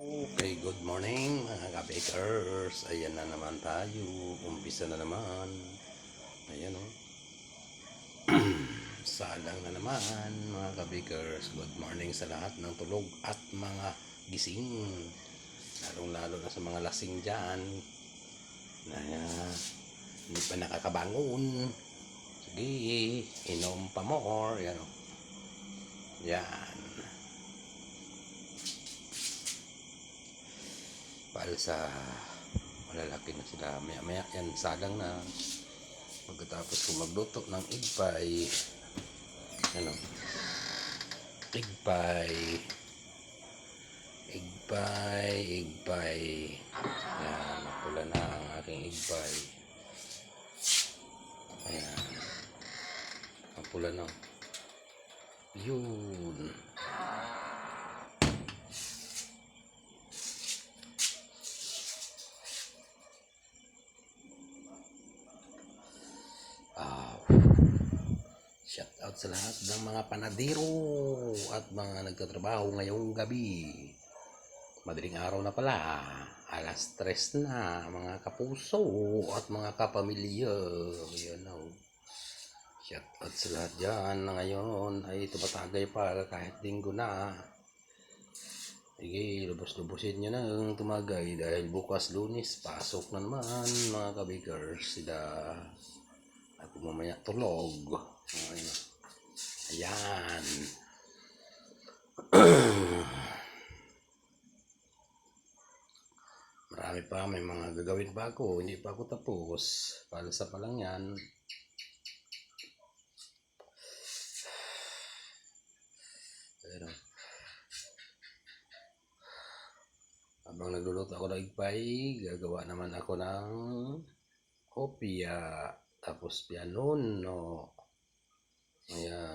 Okay, good morning mga ka-bakers. Ayan na naman tayo. Umpisa na naman. Ayan o. Salang na naman mga ka-bakers. Good morning sa lahat ng tulog at mga gising. Lalong lalo na sa mga lasing dyan. Na uh, hindi pa nakakabangon. Sige, inom pa more. Yan o. Yan. Palsa malalaki na sila maya maya yan salang na. Pagkatapos ko magluto ng igpay ano igpay igpay igpay. Yan napula na ang aking igpay. Ayan napula na. Yun out sa lahat ng mga panadero at mga nagtatrabaho ngayong gabi. Madaling araw na pala. Alas tres na mga kapuso at mga kapamilya. Yan o. Shout out sa lahat dyan na ngayon ay tumatagay pa kahit linggo na. Sige, lubos-lubusin nyo na ang tumagay dahil bukas lunis, pasok na naman mga kabikers. Sila ako mamaya tulog. Ayan. Ayan. Marami pa, may mga gagawin pa ako. Hindi pa ako tapos. Palsa pa lang yan. Pero, habang nagluluto ako ng igpay, gagawa naman ako ng kopya tapos piano no ayan